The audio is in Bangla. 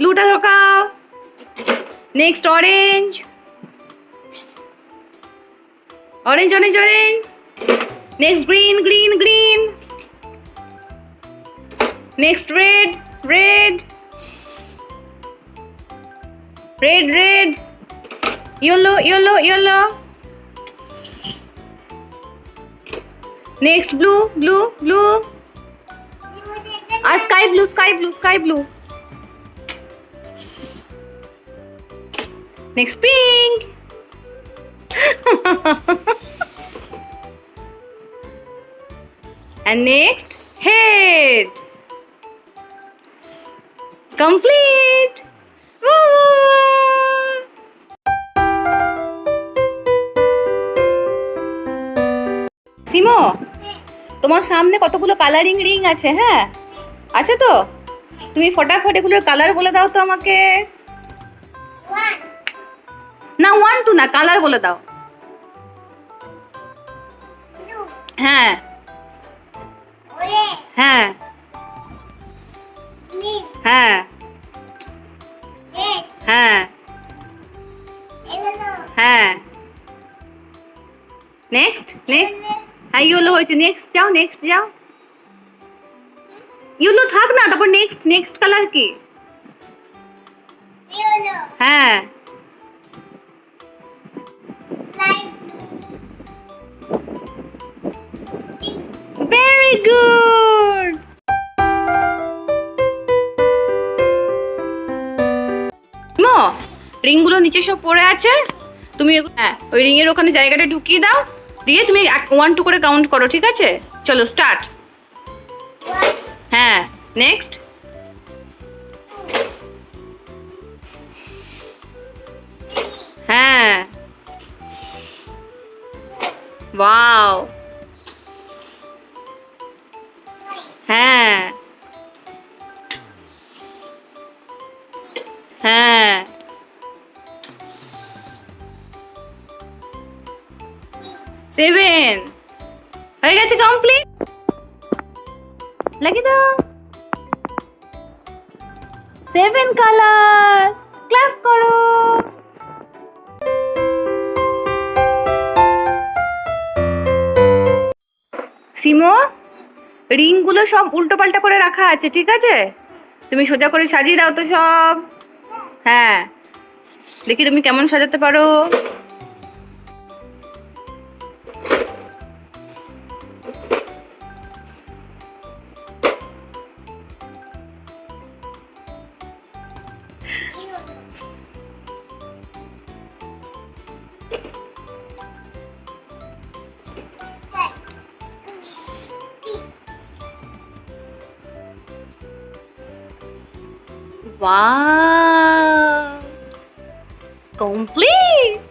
ব্লুটা ঢোকাও next orange orange orange orange next green green green next red red red red yellow yellow yellow next blue blue blue R sky blue sky blue sky blue next pink and next, head. Complete. Woo! সিমো তোমার সামনে কতগুলো কালারিং রিং আছে হ্যাঁ? আছে তো? তুমি ফটাফট এগুলোর কালার বলে দাও তো আমাকে। না ওয়ান টু না কালার বলে দাও। হ্যাঁ। হ্যাঁ। হ্যাঁ। হ্যাঁ। হ্যাঁ। নেক্সট নেক্সট হ্যাঁ ইয়েলো হয়েছে। নেক্সট যাও নেক্সট যাও। ইয়েলো থাক না তারপর নেক্সট নেক্সট কালার কি? হ্যাঁ। ভেরি গুড মো রিংগুলো নিচে সব পড়ে আছে। তুমি হ্যাঁ ওই রিংয়ের ওখানে জায়গাটা ঢুকিয়ে দাও। দিয়ে তুমি ওয়ান টু করে কাউন্ট করো ঠিক আছে? চলো স্টার্ট নেক্সট three, হ্যাঁ ওয়াও five, হ্যাঁ হ্যাঁ সেভেন হয়ে গেছে কমপ্লিট লাগিয়ে দাও সেভেন কালার ক্লাব করো। সিমো, রিংগুলো সব উল্টো পাল্টা করে রাখা আছে, ঠিক আছে? তুমি সোজা করে সাজিয়ে দাও তো সব। হ্যাঁ। দেখি তুমি কেমন সাজাতে পারো। Wow! Complete!